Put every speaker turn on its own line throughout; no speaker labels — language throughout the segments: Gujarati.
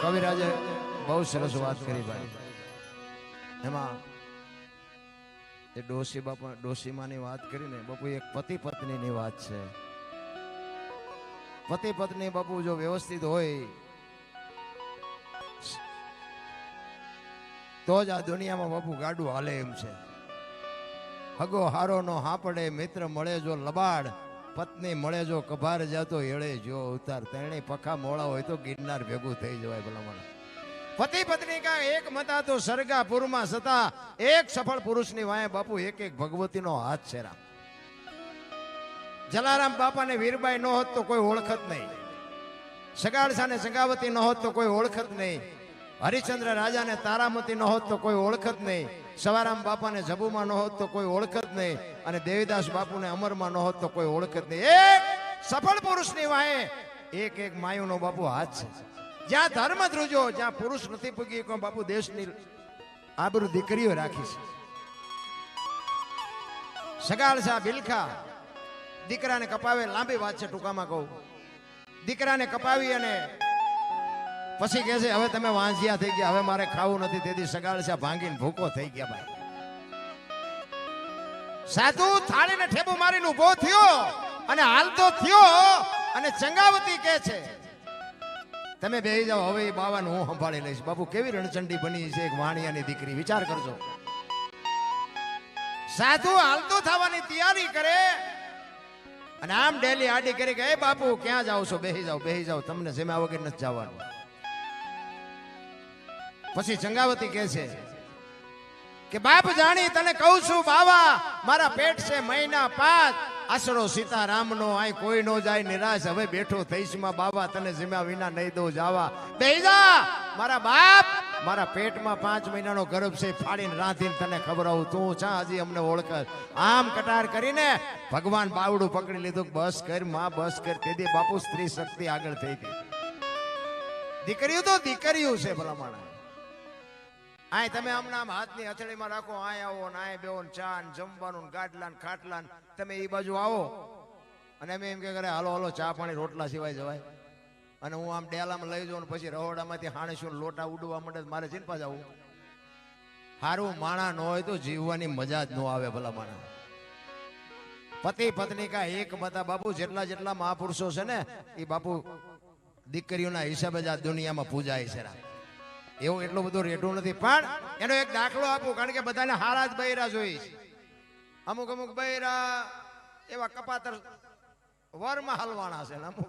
કવિરાજે બહુ સરસ વાત કરી ભાઈ. એમાં એ ડોસી બાપા ડોસીમાની વાત કરીને બાપુ એક પતિ પત્નીની વાત છે. પતિ પત્ની બાપુ જો વ્યવસ્થિત હોય, તો જ આ દુનિયામાં બાપુ ગાડું હાલે એમ છે. હગો હારો નો હાપડે મિત્ર મળે જો લબાડ પત્ની મળે જો કભાર જાતો હેળે જો અવતાર. તેણે પખા મોળા હોય તો ગિરનાર ભેગું થઈ જવાય ભલા પતિ પત્ની કા એક મતા તો સરગાપુરમાં સતા એક સફળ પુરુષની વાય બાપુ એક એક ભગવતીનો હાથ છે રામ. જલારામ બાપાને વીરબાઈ ન હોત તો કોઈ ઓળખત નહીં. સગાડસાને સગાવતી ન હોત તો કોઈ ઓળખત નહીં. હરિચંદ્ર રાજાને તારામતી ન હોત તો કોઈ ઓળખત નહીં. સવારામ બાપાને જબુમાં નહોત તો કોઈ ઓળખત નહીં અને દેવીદાસ બાપુને અમરમાં નહોત તો કોઈ ઓળખત નહીં. એક સફળ પુરુષની વાહે એક એક માયુનો બાપુ હાથ છે. જ્યાં ધર્મ ધ્રુજો જ્યાં પુરુષ નથી પૂગી કોઈ બાપુ દેશની આબરૂ દીકરીઓ રાખી છે. સગાળસા બિલખા દીકરાને કપાવે લાંબી વાત છે ટૂંકામાં કહું. દીકરાને કપાવી અને પછી કહે છે, હવે તમે વાંઝિયા થઈ ગયા, હવે મારે ખાવું નથી. તેથી સગાળસા ભાંગીને ભૂકો થઈ ગયા ભાઈ. સાધુ થાળીને ઠેબુ મારીને ઊભો થયો અને હાલતો થયો અને ચંગાવતી કે છે, તમે બે જાઓ, હવે એ બાવાને હું સંભાળી લઈશ. બાપુ કેવી રણચંડી બની છે એક વાણિયાની દીકરી? વિચાર કરજો. સાધુ હાલતો થવાની તૈયારી કરે અને આમ ડેલી આડી કરી કે, એ બાપુ, ક્યાં જાવ છો? બેહી જાઓ બેહી જાઓ, તમને જેમ્યા વગર નથી જવાનું. પછી ચંગાવતી કહે છે કે બાપ જાણી તને કહું છું, બાવા, મારા પેટ છે મહિના પાંચ આશરો સીતારામનો આય કોઈ નો જાય, નિરાશ. હવે બેઠો થઈશમાં, બાવા, તને જીમ્યા વિના નહીં દઉં, જાવા. દઈ જા! મારા બાપ, મારા પેટમાં પાંચ મહિનાનો ગર્ભ છે, ફાડીને રાંધીને તને ખબરાવું તું ચા હજી અમને ઓળખ. આમ કટાર કરીને ભગવાન બાવડું પકડી લીધું બસ કર, માં, બસ કર. તે બાપુ સ્ત્રી શક્તિ આગળ થઈ ગઈ. દીકરીઓ તો દીકરીઓ છે ભલા માણસ આય તમે હમણાં હાથની હથેળીમાં રાખો, આય આવો ને આય બેવો ને ચા ને જમવાનું ને ગાટલા ને ખાટલા ને, તમે એ બાજુ આવો. અને અમે એમ કે કરે હાલો હાલો, ચા પાણી રોટલા સિવાય જવાય. અને હું આમ ડેલામાં લઈ જાઉં પછી રહોડામાંથી હાણીશું લોટા ઉડવા તો મારે ચિંતા જવું હારું, માણા ન હોય તો જીવવાની મજા જ ન આવે ભલા માણા. પતિ પત્ની કા એક બધા બાપુ જેટલા જેટલા મહાપુરુષો છે ને એ બાપુ દીકરીઓના હિસાબે જ આ દુનિયામાં પૂજાય છે. એવું એટલું બધું રેટું નથી. પણ એનો એક દાખલો આપું, કારણ કે બધાને હારા જ બૈરા જોઈશ અમુક અમુક બૈરા એવા કપાતર વરમાં હલવાણા છે અમુક.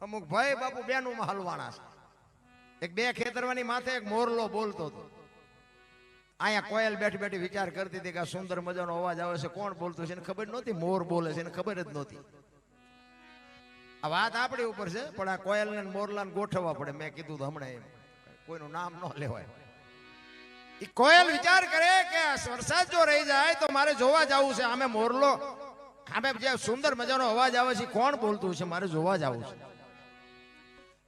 અમુક ભાઈ બાપુ બેનુંમાં હલવાણા છે. એક બે ખેતરવાની માથે એક મોરલો બોલતો હતો. અહીંયા કોયલ બેઠી બેઠી વિચાર કરતી હતી કે આ સુંદર મજાનો અવાજ આવે છે, કોણ બોલતું છે એને ખબર નહોતી, મોર બોલે છે એને ખબર જ નહોતી. આ વાત આપણી ઉપર છે, પણ આ કોયલ ને મોરલા ગોઠવવા પડે, મેં કીધું હમણાં એમ. કોઈનું નામ ન લેવાય. એ કોયલ વિચાર કરે કે વરસાદ જો રહી જાય તો મારે જોવા જવું છે. આમે મોરલો, આમે જે સુંદર મજાનો અવાજ આવે છે કોણ બોલતું છે? મારે જોવા જવું છે.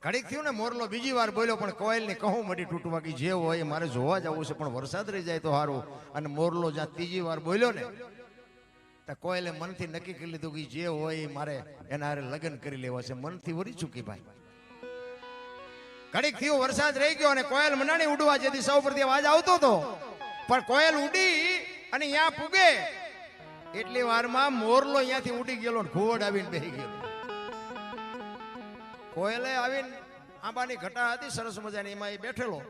ઘડીક થયું ને મોરલો બીજી વાર બોલ્યો, પણ કોયલની કહું મટી તૂટવા કે જે હોય મારે જોવા જવું છે, પણ વરસાદ રહી જાય તો સારું અને મોરલો જ્યાં ત્રીજી વાર બોલ્યો ને, તો કોયલે મનથી નક્કી કરી લીધું કે જે હોય મારે એના હારે લગ્ન કરી લેવા છે. મનથી વરી ચૂકી ભાઈ. ઘડીક થયો, વરસાદ રહી ગયો અને કોયલ મનાણી ઉડવા જેથી સૌ પરથી અવાજ આવતો હતો. પણ કોયલ ઉડી અને અહીંયા પૂગે એટલી વારમાં મોરલો અહીંયાથી ઉડી ગયેલો ઘોડ આવીને બેસી ગયો. કોયલે આવીને આંબાની ઘટા હતી, સરસ મજાની, એમાં એ બેઠેલો.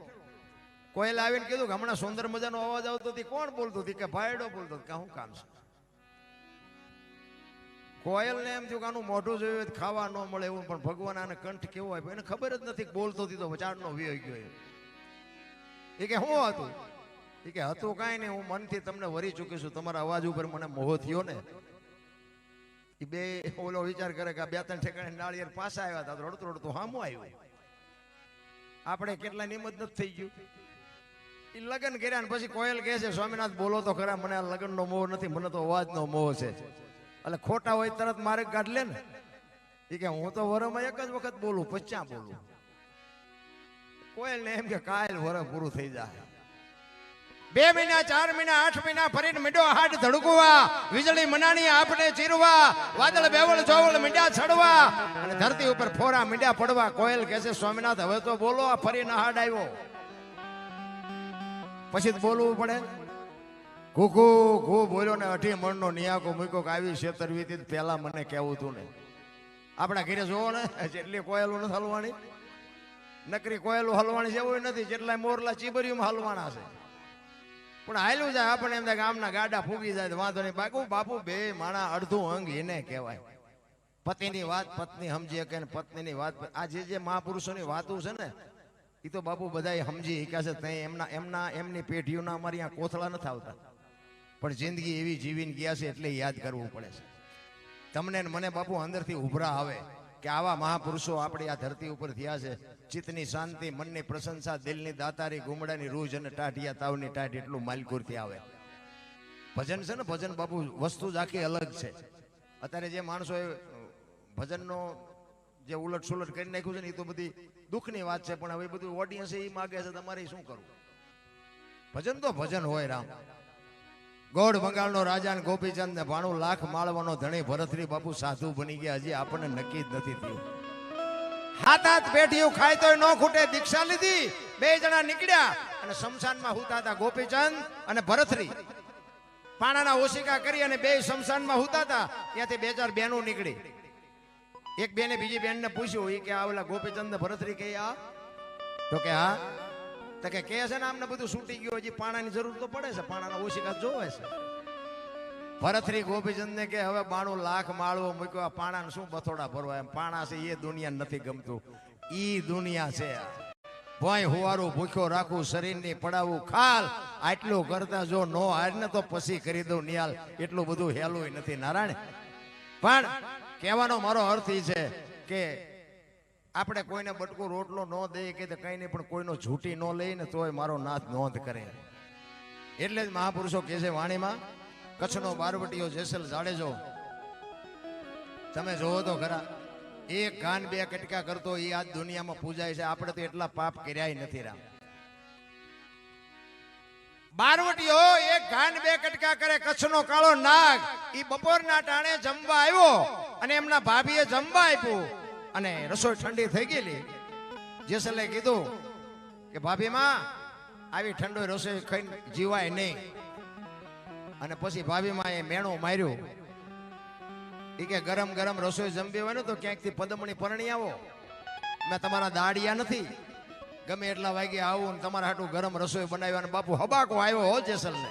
કોયલે આવીને કીધું કે હમણાં સુંદર મજાનો અવાજ આવતો હતી. કોણ બોલતું હતી? કે ભાઈડો બોલતો કે હું કામ છે? કોયલને એમ થયું કે આનું મોઢું જોયું ખાવા ન મળે એવું, પણ ભગવાન આને કંઠ કેવો હોય એને ખબર જ નથી બોલતો હતી, તો ચારનો વિયો ગયો એ. કે શું હતું? એ કે હતું કાંઈ નહીં, હું મનથી તમને વરી ચૂકી છું. તમારા અવાજ ઉપર મને મોહ થયો ને. એ બે ઓલો વિચાર કરે કે બે ત્રણ ઠેકાણે નાળિયેર પાછા આવ્યા હતા રડતું રડતું હામું આવ્યું. આપણે કેટલા નિમત નથી થઈ ગયું. એ લગ્ન કર્યા ને પછી કોયલ કહે છે, સ્વામિનાથ, બોલો તો ખરા, મને આ લગ્નનો મોહ નથી, મને તો અવાજનો મોહ છે. એટલે ખોટા હોય તરત મારે કાઢ લે ને. એ કે હું તો વરમાં એક જ વખત બોલું પચ્ચા બોલું? કોયલ ને એમ કે કાલ વર પૂરું થઈ જાય. બે મહિના, ચાર મહિના, આઠ મહિના ફરીને મીંડો હાડ ધડકવા, વીજળી મનાણી આપણે ચીરવા, વાદળ, બેવળ, ચોવળ મીંડા છડવા, અને ધરતી ઉપર ફોરા મીંડા પડવા, કોયલ કહે છે, સ્વામિનાથ, હવે તો બોલો, આ ફરીને હાડ આવ્યો. પછી બોલવું પડે. ઘૂઘુ, ઘૂ બોલ્યો ને અઢી મણનો નિયાકો મૂક્યો કે આવી છેતરવીતી પહેલા મને કહેવું તું ને. આપણા ઘરે જોવો ને, જેટલી કોયલું નથી હલવાણી. નકરી કોયલું હલવાણી જેવું નથી જેટલા મોરલા ચીબરીમાં હલવાના છે. પણ હાલ્યું જાય આપણે એમ થાય ગામના ગાડા ફૂગી જાય વાંધો નહીં. બાકુ બાપુ બે માણા અડધું અંગ એને કહેવાય. પતિની વાત પત્ની સમજી શકે ને પત્નીની વાત આ જે જે મહાપુરુષોની વાતો છે ને એ તો બાપુ બધા સમજી શક્યા છે. તઈ એમના એમના, એમની પેઢીઓના અમારી અહીંયા કોથળા નથી આવતા. પણ જિંદગી એવી જીવીને ગયા છે એટલે યાદ કરવું પડે છે. તમને મને બાપુ અંદરથી ઉભરા આવે કે આવા મહાપુરુષો આપણી આ ધરતી ઉપર થયા છે. ચિત્તની શાંતિ, મનની પ્રશંસા, દિલની દાતારી, ગુમડાની રૂજ અને ટાઢિયા તાવની ટાઢ એટલું માલકુરથી આવે. ભજન છે ને, ભજન બાપુ, વસ્તુ જ આખી અલગ છે. અત્યારે જે માણસોએ ભજનનો જે ઉલટ સુલટ કરી નાખ્યું છે ને, એ તો બધી દુઃખની વાત છે, પણ હવે બધું ઓડિયન્સ એ માગે છે, તમારે શું કરવું? ભજન તો ભજન હોય રામ. ગોળ બંગાળનો રાજા ને ગોપીચંદ ને ભાણું લાખ માળવાનો ધણી ભરતરી બાપુ સાધુ બની ગયા. હજી આપણને નક્કી જ નથી થયું. હાથ હાથ પેઢીઓ ખાય તોય ન ખૂટે. દીક્ષા લીધી. બે જણા નીકળ્યા અને શમશાનમાં હુતા હતા ગોપીચંદ અને ભરતરી. પાણાના ઓશિકા કરી અને બે શમશાનમાં હુતા હતા ત્યાંથી બે ચાર બહેનો નીકળી. એક બેને બીજી બેનને પૂછ્યું એ કે આ ઓલા ગોપીચંદ ને ભરતરી કે આ? તો કે, હા. તો કે છે ને, આમને બધું છૂટી ગયું, હજી પાણાની જરૂર તો પડે છે, પાણાના ઓશિકા જોવે છે. ભરતરી ગોપીચંદ ને કે હવે બાણું લાખ માળવો મૂક્યો, આ પાણાને શું બથોડા ભરવા? એમ પાણા છે, એ દુનિયા નથી ગમતું. ઈ દુનિયા છે. ભાઈ હોવારું ભૂખ્યો રાખું, શરીરની પડાવું ખાલ. આટલું કરતા જો નો હાર ને તો પછી કરી દઉં નિયાલ એટલું બધું હેલું નથી નારાયણ. પણ કહેવાનો મારો અર્થ એ છે કે આપણે કોઈને બટકો રોટલો ન દઈએ કે કઈ નહીં, પણ કોઈનો ઝૂંટી ન લઈએ ને તોય મારો નાથ નોંધ કરે. એટલે જ મહાપુરુષો કહે છે વાણીમાં, કચ્છનો બારવટીઓ જેસલ જાડેજો, તમે જોવો તો ખરા, એક ગાન બે કટકા કરતો એ આજ દુનિયામાં પૂજાય છે, આપણે તો એટલા પાપ કર્યા નથી રામ. બારવટીઓ એક ગાન બે કટકા કરે, કચ્છનો કાળો નાગ એ બપોરના ટાણે જમવા આવ્યો અને એમના ભાભીએ જમવા આપ્યું. અને રસોઈ ઠંડી થઈ ગયેલી. જેસલે કીધું કે, ભાભી માં, આવી ઠંડો રસોઈ ખાઈને જીવાય નહીં. અને પછી ભાભી માં એ મેણું માર્યું. એ કે, ગરમ ગરમ રસોઈ જમવી હોય ને તો ક્યાંકથી પદમણી પરણી આવો? મેં તમારા દાડિયા નથી. ગમે એટલા વાગે આવું ને તમારા હાટું ગરમ રસોઈ બનાવ્યો અને બાપુ હબાકો આવ્યો હો જેસલ ને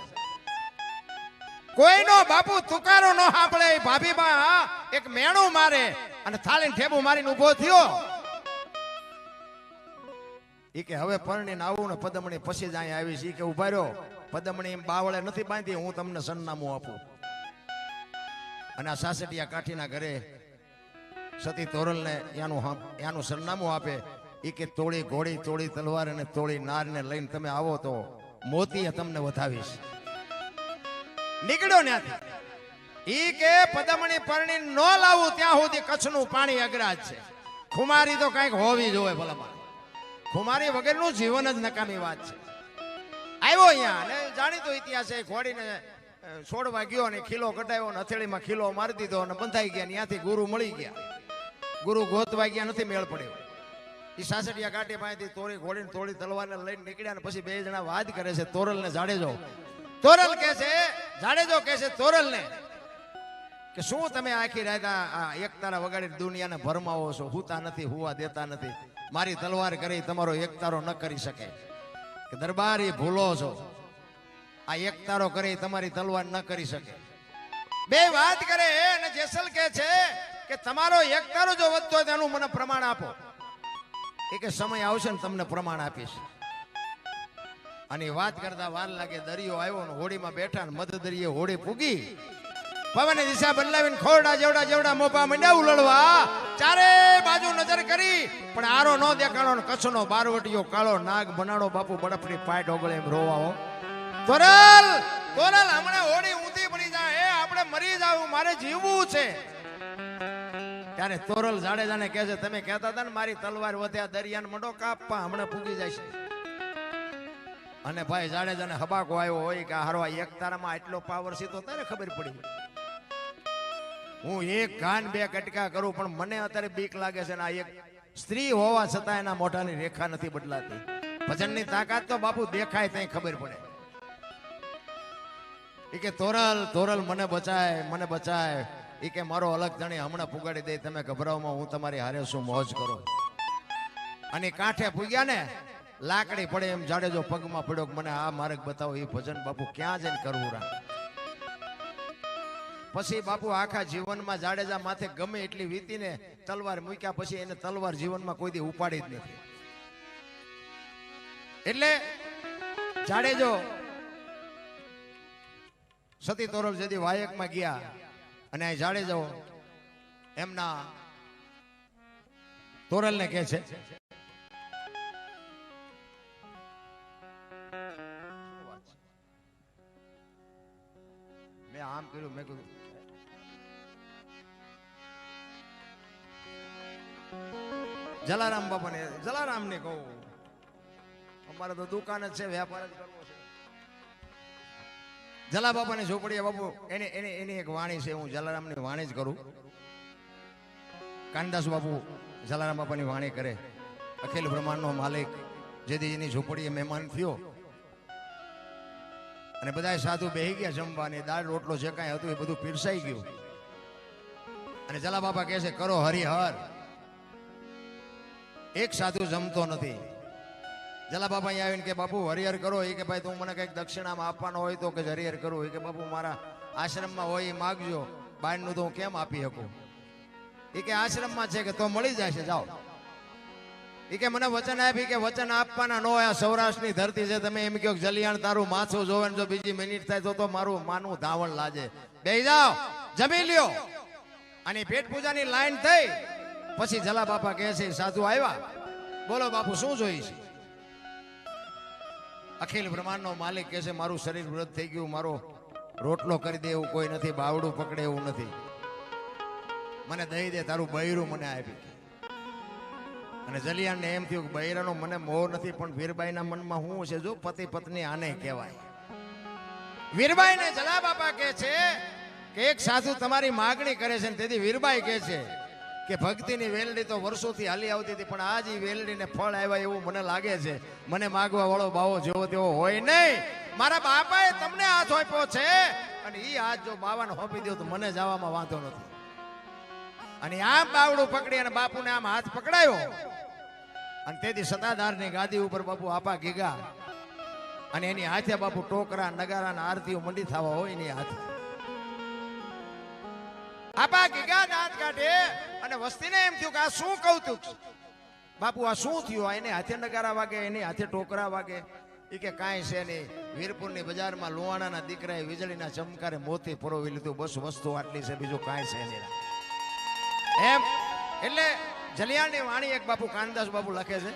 કોઈનો બાપુ તુકારો ન સાંભળે ભાભી એક મેણું મારે. અને થાળીને ઠેબુ મારીને ઊભો થયો. ઈ કે હવે પરણીને આવું ને પદમણી પછી જ અહીંયા આવીશ. એ કે ઊભા રહ્યો. પદમણી બાવળે નથી બાંધી, હું તમને સરનામું આપું. અને આ સાસટિયા કાઠીના ઘરે સતી તોરલને એનું એનું સરનામું આપે. એ કે તોળી ઘોડી, તોળી તલવાર અને તોળી નારને લઈને તમે આવો તો મોતીએ તમને વધાવીશ. નીકળ્યો ત્યાંથી ઈ કે પદમણી પરણી ન લાવું ત્યાં સુધી કચ્છનું પાણી અગ્રાજ છે. ખુમારી તો કંઈક હોવી જોઈએ ભલામાં ખુમારી વગરનું જીવન જ નકામી વાત છે. આવ્યો અહીંયા અને જાણીતો ઇતિહાસ એ ખોડીને છોડવા ગયો અને ખીલો કટાયો અને હથેળીમાં ખીલો મારી દીધો અને બંધાઈ ગયા ત્યાંથી ગુરુ મળી ગયા. ગુરુ ગોતવા ગયા, નથી મેળ પડ્યો. એ સાસડિયા કાઢી પાસેથી તોરી ઘોડીને તોડી તલવારને લઈને નીકળ્યા અને પછી બે જણા વાત કરે છે, તોરલને જાડેજો. તોરલ કે છે, જાડેજો કે છે તોરલ ને કે શું તમે આખી રાત આ આ એક તારા વગાડી દુનિયાને ભરમાવો છો? હુતા નથી, હુવા દેતા નથી. મારી તલવાર કરી, તમારો એકતારો ન કરી શકે. કે દરબાર એ ભૂલો છો. આ એકતારો કરી, તમારી તલવાર ન કરી શકે. બે વાત કરે અને જેસલ કે છે કે તમારો એકતારો જો વધતો હોય તો એનું મને પ્રમાણ આપો. એ કે સમય આવશે ને તમને પ્રમાણ આપીશ. અને વાત કરતા વાર લાગે, દરિયો આવ્યો ને હોડીમાં બેઠા ને મધ દરિયે હોડી પૂગી પવન દિશા બદલાવીને ખોરડા જેવડા જેવડા મોપા મંડ્યા ઉલળવા. ચારે બાજુ નજર કરી, પણ આરો નો દેખાણો કચ્છનો બારવટીયો કાળો નાગ બનાડો બાપુ બરફની પાટ ઓગળે એમ રોવાઓ તોરલ તોરલ હમણાં હોડી ઊંધી પડી જાય. એ આપણે મરી જાવું મારે જીવવું છે. ત્યારે તોરલ જાડેજાને કહે છે, તમે કહેતા હતા ને મારી તલવાર વધ્યા દરિયાને મંડો કાપવા હમણાં પૂગી જાય છે અને ભાઈ જાડેજાને હબાકો આવ્યો હોય કે એક તારામાં આટલો પાવર છે તો તારે ખબર પડી. હું એક કાન બે કટકા કરું, પણ મને અત્યારે બીક લાગે છે ને આ એક સ્ત્રી હોવા છતાં એના મોઢાની રેખા નથી બદલાતી. ભજનની તાકાત તો બાપુ દેખાય ત્યાં ખબર પડે. એ કે, તોરલ તોરલ, મને બચાય મને બચાય. એ કે, મારો અલગ જણી હમણાં પુગાડી દે, તમે ગભરાવમાં હું તમારી હારે શું મોજ કરો? અને કાંઠે પૂગ્યા ને, લાકડી પડે એમ જાડેજો પગમાં પડ્યો મને આ માર્ગ બતાવો એ ભજન બાપુ ક્યાં જઈને કરવું રા? પછી બાપુ આખા જીવનમાં જાડેજા માથે ગમે એટલી વીતીને તલવાર મૂક્યા પછી એને તલવાર જીવનમાં કોઈ દી ઉપાડી જ નથી. એટલે જાડેજો સતી તોરલ જેથી વાયકમાં ગયા અને અહીં જાડેજો એમના તોરલને કહે છે? મેં આમ કર્યું, મેં કીધું જલારામ બાપાને જલારામ ને કહું. અમારે તો દુકાન જ છે વેપાર જ કરવો છે. જલા બાપાની ઝોપડીએ, બાપુ, એને એને, એની એક વાણી છે, હું જલારામની વાણી જ કરું. કાનદાસ બાપુ, જલારામ બાપાની વાણી કરે. અખિલ બ્રહ્માંડનો માલિક જેથી એની ઝોપડીએ મહેમાન થયો. અને બધા સાધુ બેહી ગયા જમવાની, દાળ, રોટલો જે કાંઈ હતું એ બધું પીરસાઈ ગયું. અને જલા બાપા કહે છે, કરો હરિહર. એક સાધુ જમતો નથી. જલા બાપા અહીંયા આવીને કે, બાપુ, હરિહર કરો. એ કે, ભાઈ, તું મને કંઈક દક્ષિણામાં આપવાનો હોય તો કે હરિહર કરો. એ કે, બાપુ, મારા આશ્રમમાં હોય એ માગજો. બાયણનું તો હું કેમ આપી શકું? એ કે, આશ્રમમાં છે કે તો મળી જશે, જાઓ. એ કે, મને વચન આપી કે વચન આપવાના નો આ સૌરાષ્ટ્રની ધરતી છે. તમે એમ કહો જલિયાણ, તારું માથું જોવે જો બીજી મિનિટ થાય તો તો મારું માનું ધાવણ લાજે બે જાઓ, જમી લ્યો. અને પેટ પૂજાની લાઈન થઈ. પછી જલા બાપા કહે છે, સાધુ આવ્યા? બોલો બાપુ, શું જોઈ છે? અખિલ બ્રહ્માંડનો માલિક કહે છે, મારું શરીર વૃદ્ધ થઈ ગયું, મારો રોટલો કરી દે એવું કોઈ નથી, બાવડું પકડે એવું નથી. મને દઈ દે, તારું બૈરું મને આપી અને જલિયાને એમ થયું કે બૈરાનો મને મોહ નથી, પણ વીરબાઈના મનમાં શું છે? જો પતિ પત્ની આને કહેવાય. વીરબાઈને જલા બાપા કહે છે કે એક સાધુ તમારી માગણી કરે છે તેથી વીરબાઈ કહે છે કે ભક્તિની વેલડી તો વર્ષોથી હાલી આવતી હતી, પણ આજ ઈ વેલડીને ફળ આવ્યા એવું મને લાગે છે. મને માગવા વાળો બાવો જેવો તેવો હોય નહીં. મારા બાપાએ તમને હાથ આપ્યો છે. અને એ હાથ જો બાવાને હોપી દો તો મને જવામાં વાંધો નથી. અને આમ બાવડું પકડી અને બાપુને આમ હાથ પકડાયો. અને તેથી સતાધારની ગાદી ઉપર બાપુ આપા ગીગા. અને એની હાથે બાપુ ટોકરા નગારા આરતીઓ મંડી થવા હોય એની હાથે. આપા ગીગા દાંત કાઢે? અને વસ્તીને એમ થયું કે આ શું કૌતુક? બાપુ, આ શું થયું? એને હાથે નગારા વાગે, એને હાથે ટોકરા વાગે. એ કે કાંઈ છે નહીં. વીરપુરની બજારમાં લુવાણાના દીકરાએ વીજળીના ચમકારે મોતી પરોવી લીધું. બસ વસ્તુ આટલી છે, બીજું કાંઈ છે નહીં. એમ? એટલે જલિયાણની વાણી એક બાપુ કાનદાસ બાપુ લખે છે.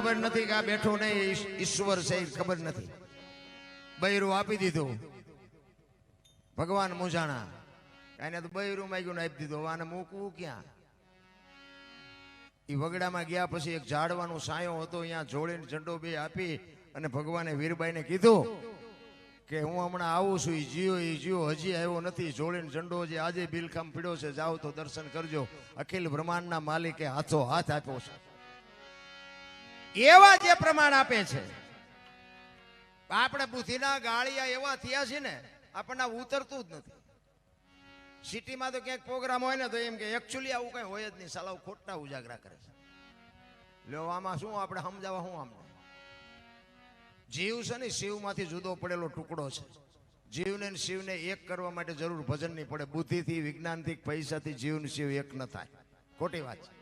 ખબર નથી કે આ બેઠો નહીં ઈશ્વર છે ખબર નથી. બૈરું આપી દીધું. ભગવાન મુજાણા એને તો બૈરું માગ્યું આપી દીધું. આને મૂકવું ક્યાં? એ વગડામાં ગયા પછી એક ઝાડવાનો સાયો હતો, અહીંયા જોડીને ઝંડો બે આપી અને ભગવાને વીરબાઈને કીધું કે હું હમણાં આવું છું એ જીઓ એ જીઓ હજી આવ્યો નથી. જોડીને ઝંડો જે આજે બિલખામ પીડ્યો છે, જાઓ તો દર્શન કરજો. અખિલ બ્રહ્માંડના માલિકે હાથો હાથ આપ્યો છે. એવા જે પ્રમાણ આપે છે. આપણે બુદ્ધિના ગાળિયા એવા થયા છે ને, આપણને ઉતરતું જ નથી. સિટીમાં તો ક્યાંક પ્રોગ્રામ હોય ને, તો એમ કે એકચ્યુઅલી આવું કઈ હોય જ નહીં. સાલા ખોટા ઉજાગરા કરે છે. લ્યો, આમાં શું આપણે સમજાવવા શું આમ જીવ છે ને, શિવમાંથી જુદો પડેલો ટુકડો છે. જીવને શિવને એક કરવા માટે જરૂર ભજન નહીં પડે. બુદ્ધિથી, વિજ્ઞાનથી, પૈસાથી જીવ ને શિવ એક ન થાય. ખોટી વાત છે.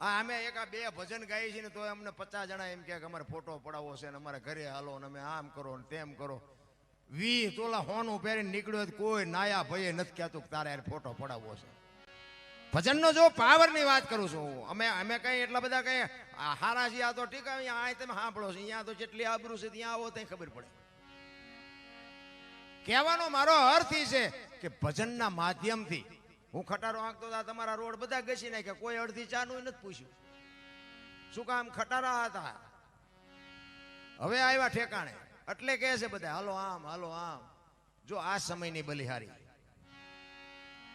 હા, અમે એક આ બે ભજન ગાઈએ છીએ ને તો અમને પચાસ જણા એમ કે અમારે ફોટો પડાવવો છે ને અમારે ઘરે હાલો ને અમે આમ કરો ને તેમ કરો. વી તોલા હોનું પહેરીને નીકળ્યો કોઈ નાયા ભયે નથી કહેતું કે તારે ફોટો પડાવવો છે. ભજનનો જો પાવરની વાત કરું છું અમે અમે કઈ એટલા બધા કઈ આ હારા છીએ, આ તો ઠીક અહીંયા આ તમે સાંભળો છો. અહીંયા તો જેટલી આબરૂ છે, ત્યાં આવો, ત્યાં ખબર પડે. કહેવાનો મારો અર્થ એ છે કે ભજનના માધ્યમથી હું ખટારો આંકતો હતા તમારા રોડ બધા ઘસી નાખ્યા. કોઈ અડધી ચાનું નથી પૂછ્યું. શું કામ ખટારા હતા? હવે આવ્યા ઠેકાણે. એટલે કહે છે બધા, હાલો આમ હાલો આમ. જો આ સમયની બલિહારી.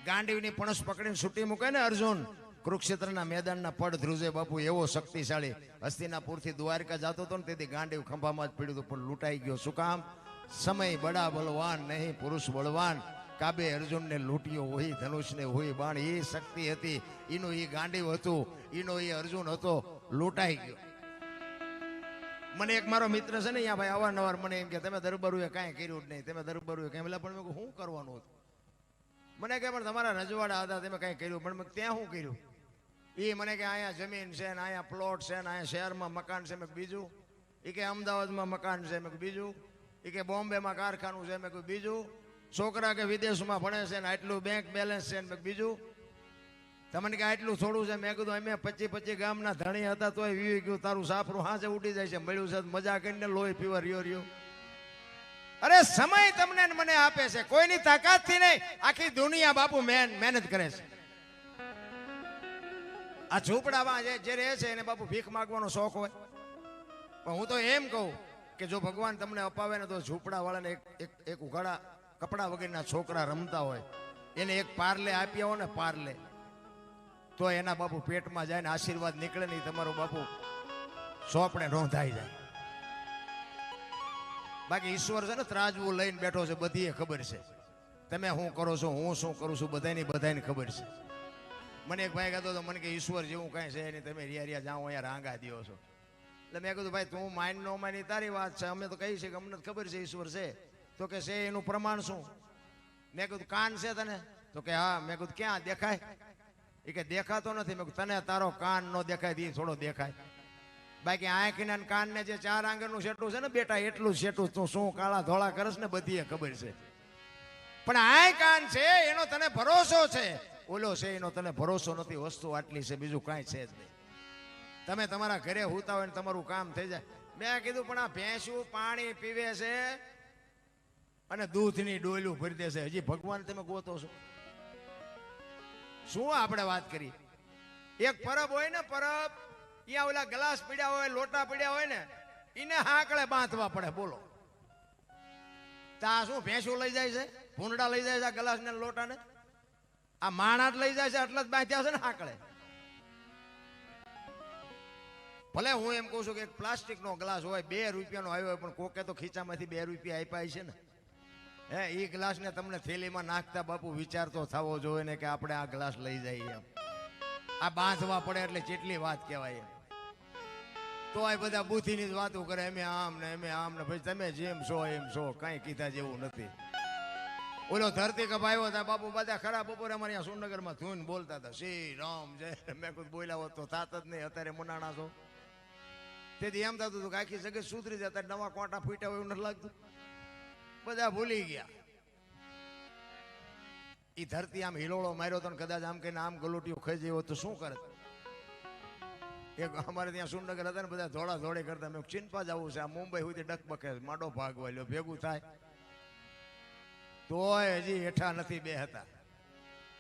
ગાંડીવની પણસ પકડીને છૂટી મૂકે ને અર્જુન, કુરુક્ષેત્રના મેદાનના પડ ધ્રુજે બાપુ, એવો શક્તિશાળી હસ્તિનાપુરથી દ્વારકા જતો હતો ને, તેથી ગાંડીવ ખંભામાં જ પીડ્યું હતું, પણ લૂંટાઈ ગયો. શું કામ? સમય બડા બલવાન નહીં, પુરુષ બળવાન. કાબે અર્જુનને લૂંટ્યો હોય, ધનુષને હોય, બાણ એ શક્તિ હતી. એનું એ ગાંડીવ હતું, એનો એ અર્જુન હતો, લૂંટાઈ ગયો. મને એક મારો મિત્ર છે ને અહીંયા ભાઈ, અવારનવાર મને એમ કે, તમે દરબારુએ કાંઈ કર્યું જ નહીં, તમે દરબારુએ કાંઈ. એટલે પણ મેં શું કરવાનું હતું? મને કહે પણ તમારા રજવાડા હતા, તમે કાંઈ કર્યું? પણ ત્યાં શું કર્યું? એ મને કે, અહીંયા જમીન છે ને, અહીંયા પ્લોટ છે ને, અહીંયા શહેરમાં મકાન છે. મેં બીજું? એ કે, અમદાવાદમાં મકાન છે. મેં બીજું? એ કે, બોમ્બેમાં કારખાનું છે. મેં બીજું? છોકરા કે વિદેશમાં ભણે છે ને આટલું બેંક બેલેન્સ છે ને બીજું? તમને કે આટલું થોડું છે? મેં કીધું, અમે પચી પચી ગામના ધણી હતા તોય વીવી ગયું, તારું સાપરું હાજે ઉડી જાય છે. મળ્યું છે મજા કરીને લોહી પીવા રહ્યો રહ્યો. અરે સમય તમને મને આપે છે. કોઈની તાકાતથી નહીં. આખી દુનિયા બાપુ મેન મહેનત કરે છે. આ ઝૂંપડામાં જે રહે છે એને બાપુ ભીખ માગવાનો શોખ હોય. પણ હું તો એમ કહું કે જો ભગવાન તમને અપાવે ને તો ઝૂંપડા વાળાને એક એક એક ઉઘાડા કપડા વગરના છોકરા રમતા હોય, એને એક પારલે આપ્યા હોય ને પારલે, તો એના બાપુ પેટમાં જાય ને આશીર્વાદ નીકળે નહીં તમારો બાપુ સોપડે નોંધાઈ જાય. બાકી ઈશ્વર છે ને ત્રાજવું લઈને બેઠો છે બધી ખબર છે. તમે શું કરો છો, હું શું કરું છું બધાની બધાને ખબર છે. મને એક ભાઈ કહેતો હતો, મને કે ઈશ્વર જેવું કાંઈ છે નહીં, તમે રિયા રિયા જાઓ, અહીંયા રાંગા દ્યો છો. એટલે મેં કીધું, ભાઈ, તું માઇન્ડ નો માઇન્ડ તારી વાત છે. અમે તો કહી છે કે અમને ખબર છે ઈશ્વર છે. તો કે છે, એનું પ્રમાણ શું? મેં કીધું, કાન છે તને? તો કે હા, મેં કીધું, ક્યાં દેખાય? એ કે દેખાતો નથી. મેં તને તારો કાન નો દેખાય, તે થોડો દેખાય. બાકી આંખના કાનને જે ચાર આંગણનું શેટું છે ને બેટા, એટલું શેટું તું શું કાળા ધોળા કરસ ને બધી ખબર છે. પણ આય કાન છે, એનો તને ભરોસો છે. ઓલો છે, એનો તને ભરોસો નથી. વસ્તુ આટલી છે, બીજું કાંઈ છે જ નહીં. તમે તમારા ઘરે હુતા હોય ને તમારું કામ થઈ જાય. મેં કીધું, પણ આ ભેંસું પાણી પીવે છે અને દૂધની ડોલું ભરી દેશે હજી ભગવાન તમે ગોતો છો. શું આપણે વાત કરી? એક પરબ હોય ને પરબ ત્યાં ઓલા ગ્લાસ પીડ્યા હોય, લોટા પીડ્યા હોય ને એને હાકળે બાંધવા પડે, બોલો. તા શું ભેંસું લઈ જાય છે? ભૂંડા લઈ જાય છે આ ગ્લાસ ને લોટા ને આ માણા જ લઈ જાય છે એટલે જ બાંધ્યા છે ને હાકળે ભલે હું એમ કહું છું કે પ્લાસ્ટિકનો ગ્લાસ હોય, બે રૂપિયાનો આવ્યો હોય, પણ કોકે તો ખીચામાંથી બે રૂપિયા આપ્યા છે ને? હે એ ગ્લાસને તમને થેલીમાં નાખતા બાપુ વિચાર તો થવો જોઈએ ને કે આપણે આ ગ્લાસ લઈ જઈએ આ બાંધવા પડે એટલે જેટલી વાત કહેવાય તો આ બધા બુદ્ધિની જ વાતો કરે એમે આમ ને એમે આમ ને, પછી તમે જેમ છો, એમ છો. કાંઈ કીધા જેવું નથી. ઓલો ધરતી કપ આવ્યો હતા બાપુ બધા ખરા બપોરે અમારે અહીંયા સુરનગરમાં ધૂન બોલતા હતા. શ્રી રામ, જય મેં કુદ બોલ્યા હોત તો થાત જ નહીં, અત્યારે મુનાણા છો. તેથી એમ થતું હતું કે આખી જગત સુધરી જતા નવા કોટા ફૂટ્યા હોય એવું નથી લાગતું. બધા ભૂલી ગયા. એ ધરતી આમ હિલોળો માર્યો તો કદાચ આમ કહીને આમ ગલોટીઓ ખાઈ જાય તો શું કરે એક અમારે ત્યાં સુરનગર હતા ને બધા ધોળા ધોળે કરતા. મેં ચિંતા જવું છે. આ મુંબઈ સુધી ડકબકે માડો ભાગ વાલ્યો ભેગું થાય. તોય હજી હેઠા નથી બે હતા.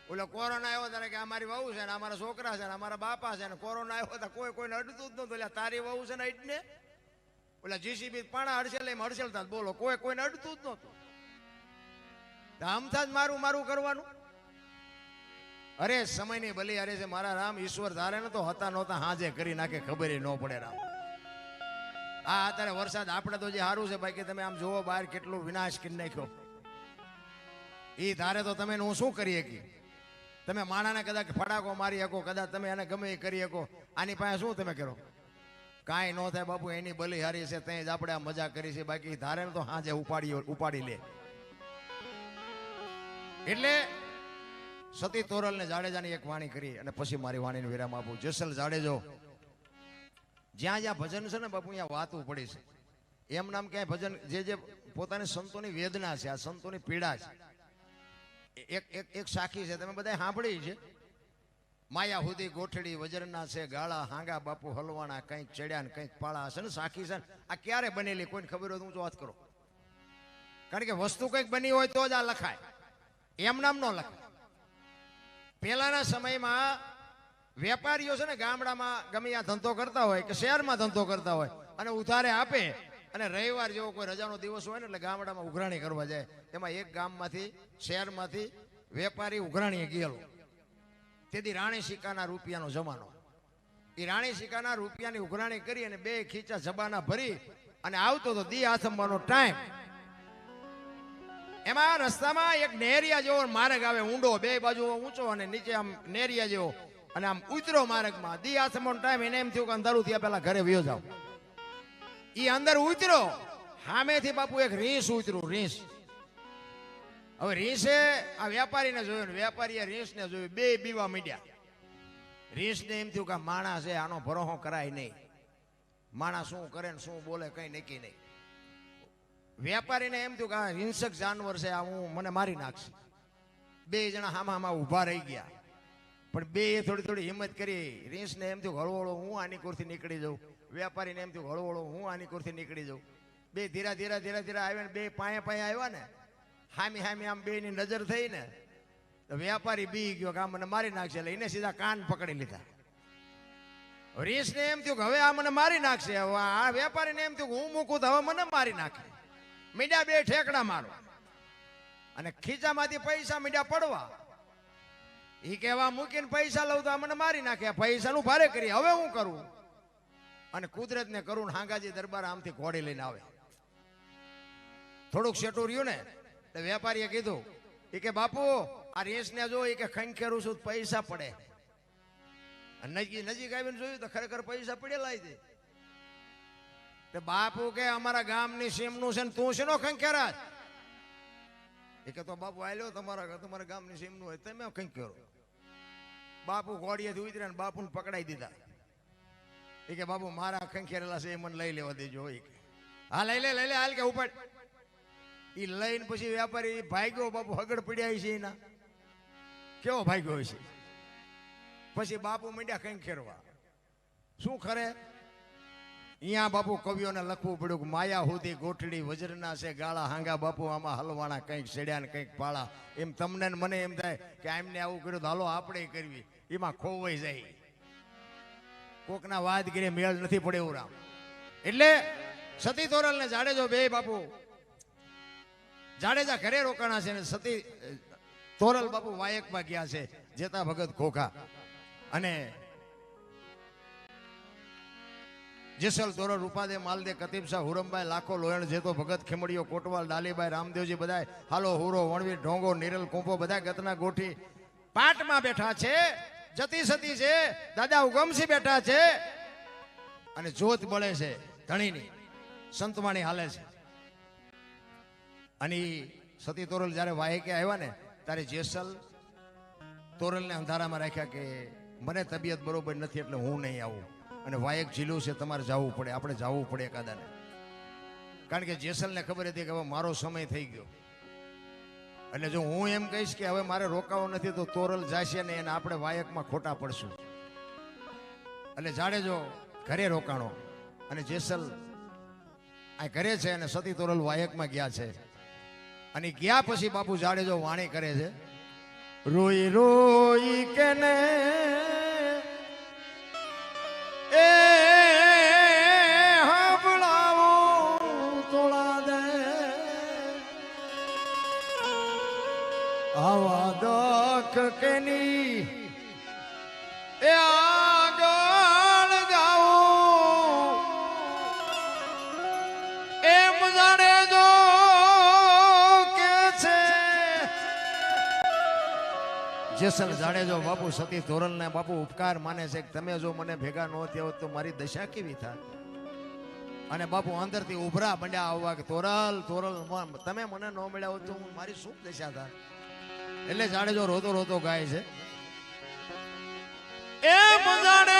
ઓલો કોરોના આવ્યો ત્યારે કે અમારી વહુ છે ને અમારા છોકરા છે ને અમારા બાપા છે ને, કોરોના આવ્યો હતા કોઈ કોઈને અડતું જ નતું એટલે તારી વહુ છે ને એટલે ઓલા જીસીબી પાણા હડસેલ એમ હડસેલતા બોલો, કોઈ કોઈને અડતું જ નતું ધામથા જ મારું મારું કરવાનું. અરે, સમયની બલી, અરે છે મારા રામ ઈશ્વર ધારે ને તો હતા નહોતા, હાજે કરી નાખે, ખબર ન પડે રામ. આ અત્યારે વરસાદ આપણે તો જે સારું છે ભાઈ, કે તમે આમ જોવો બહાર કેટલું વિનાશ કરી નાખ્યો. એ ધારે તો તમે હું શું કરી શકી તમે માણાને કદાચ ફટાકો મારી શકો, કદાચ તમે એને ગમે એ કરી શકો. આની પાસે શું તમે કરો? કાંઈ ન થાય બાપુ, એની બલી હારી છે ત્યાં આપણે આ મજા કરી છે. બાકી ધારે તો હાજે ઉપાડી ઉપાડી લે. એટલે સતી તોરલ ને જાડેજાની એક વાણી કરી અને પછી મારી વાણીને વિરામ આપું. જેસલ જાડેજો, જ્યાં જ્યાં ભજન છે ને બાપુ, અહીંયા વાતું પડી છે. એમ નામ ક્યાંય ભજન, જે જે પોતાની સંતોની વેદના છે, આ સંતોની પીડા છે. એક એક એક સાખી છે, તમે બધા સાંભળી છે. માયા સુધી ગોઠડી વજરના છે, ગાળા, હાંગા, બાપુ હલવાણા, કંઈક ચડ્યા ને કંઈક પાળા છે ને, સાખી છે આ ક્યારે બનેલી? કોઈને ખબર હોય હું વાત કરો. કારણ કે વસ્તુ કંઈક બની હોય તો જ આ લખાય. એમ નામ ન લખાય. પહેલાના સમયમાં વેપારીઓ છે ને, ગામડામાં ગમે આ ધંધો કરતા હોય કે શહેરમાં ધંધો કરતા હોય અને ઉધારે આપે અને રવિવાર જેવો કોઈ રજાનો દિવસ હોય ને, એટલે ગામડામાં ઉઘરાણી કરવા જાય. એમાં એક ગામમાંથી, શહેરમાંથી વેપારી ઉઘરાણીએ ગયેલો. તેથી રાણી સિક્કાના રૂપિયાનો જમાનો. એ રાણી સિક્કાના રૂપિયાની ઉઘરાણી કરી અને બે ખીચા જબાના ભરી અને આવતો તો દી આથમવાનો ટાઈમ એમાં રસ્તામાં એક નેરિયા જેવો માર્ગ આવે, ઊંડો, બે બાજુ ઊંચો અને નીચે આમ નેરિયા જેવો અને આમ ઉતરો માર્ગમાં. દી આસંબાનો ટાઈમ એને એમ થયું કે અંધારું થયા પહેલા ઘરે વયો જાવ એ અંદર ઉતરો. સામેથી બાપુ એક રીંસ ઉતર્યું રીંસ હવે રીસે આ વેપારીને જોયું ને વેપારીએ રીસને જોયું, બે બીવા મીડ્યા. રીસને એમ થયું કે માણસ છે, આનો ભરોહો કરાય નહીં. માણસ શું કરે ને શું બોલે કઈ નક્કી નહીં. વેપારીને એમ થયું કે આ હિંસક જાનવર છે, આ હું મને મારી નાખશે. બે જણા હામાં હામાં ઊભા રહી ગયા. પણ બે થોડી થોડી હિંમત કરી. રીંસને એમ થયું હળવળો હું આની કુરથી નીકળી જાઉં. વેપારીને એમ થયું હળવળો હું આની કુરથી નીકળી જાઉં. બે ધીરા ધીરા ધીરા ધીરા આવ્યા ને બે પાયા પાયા આવ્યા ને. હામી હામી આમ બે ની નજર થઈ ને તો વેપારી બી ગયો કે આ મને મારી નાખશે. એટલે એને સીધા કાન પકડી લીધા. રીસને એમ થયું કે હવે આ મને મારી નાખશે. હવે આ વેપારીને એમ થયું કે હું મૂકું તો હવે મને મારી નાખે. મીડા બે ઠેકડા મારો. અને ખીચામાંથી પૈસા મીડા પડવા. એ કહેવા મૂકીને પૈસા લઉં તો આ મને મારી નાખે. પૈસા પૈસાનું ભારે કરી. હવે હું કરું? અને કુદરતને કરું હાંગાજી દરબાર આમથી ઘોડી લઈને આવે. થોડુંક શેટું રહ્યું ને વેપારીએ કીધું એ કે, બાપુ, આ રેસને જો એ કે ખંખેરું છું પૈસા પડે. નજીક નજીક આવીને જોયું તો ખરેખર પૈસા પડેલા છે. બાપુ કે, અમારા ગામની સીમનું છે ને તું શેનો ખંખેરા એ કે, તો બાપુ આલ્યો તમારા તમારા ગામની સીમનું હોય તમે ખંખેરો? બાપુ ઘોડીએથી ઉતર્યા ને બાપુને પકડાઈ દીધા. એ કે, બાપુ, મારા ખંખેરેલા છે એ મને લઈ લેવા દેજો. એ કે, હા, લઈ લે લઈ લે, હાલ કે, ઉપર. ઈ લઈને પછી વેપારી ભાગ્યો, બાપુ હગડ પડ્યા છે એના. કેવો ભાગ્યો છે પછી બાપુ માંડ્યા કંઈક ખેરવા. શું ખરે? અહીંયા બાપુ કવિઓને લખવું પડ્યું કે માયા હુદી ગોઠડી વજ્રના છે, ગાળા હાંગા બાપુ આમાં હલવાણા કંઈક ચડ્યા ને કંઈક પાળા. એમ તમને મને એમ થાય કે એમને આવું કર્યું તો હાલો આપણે કરવી. એમાં ખોવાઈ જાય. કોકના વાદ ગીરે મેળ નથી પડે એવું રામ. એટલે સતી તોરલ ને જાડેજો બે બાપુ. જાડેજા ઘરે રોકાણા છે સતી તોરલ બાપુ વાયકમાં ગયા છે, જેતા ભગત ખોખા અને જેસલ તોરલ રૂપાદે માલદે કતીબ હુરમભાઈ, લાખો લોયણ, જેતો ભગત, ખેમડીઓ, કોટવાલ ડાલીભાઈ રામદેવજી બધાય, હાલો, હુરો વણવીર ઢોંગો, નિરલ કુંપો બધા ગતના ગોઠી પાટમાં બેઠા છે, જતી સતી છે, દાદા ઉગમસી બેઠા છે, અને જોત બળે છે, ધણીની, સંતવાણી હાલે છે. અને સતી તોરલ જ્યારે વાયકે આવ્યા ને, ત્યારે જેસલ તોરલને અંધારામાં રાખ્યા કે મને તબિયત બરોબર નથી એટલે હું નહીં આવું. અને વાયક ઝીલું છે, તમારે જવું પડે, આપણે જવું પડે એકાદાને. કારણ કે જેસલને ખબર હતી કે હવે મારો સમય થઈ ગયો. એટલે જો હું એમ કહીશ કે હવે મારે રોકાવો નથી, તો તોરલ જાશે ને એને આપણે વાયકમાં ખોટા પડશું. એટલે જાડેજો ઘરે રોકાણો. અને જેસલ આ ઘરે છે અને સતી તોરલ વાયકમાં ગયા છે. અને ગયા પછી બાપુ જાડેજો વાણી કરે છે રોઈ રોઈ કે ને એ જેસલ જાડેજો બાપુ સતી ધોરલ ને બાપુ ઉપકાર માને છે તમે જો મને ભેગા ન થયા હોત તો મારી દશા કેવી થાય અને બાપુ અંદરથી ઉભરા મંડ્યા આવવા કે તોરલ તોરલ તમે મને ન મળ્યા હોત તો હું મારી શું દશા થાય એટલે જાડેજો રોતો રોતો ગાય છે. એ જાણે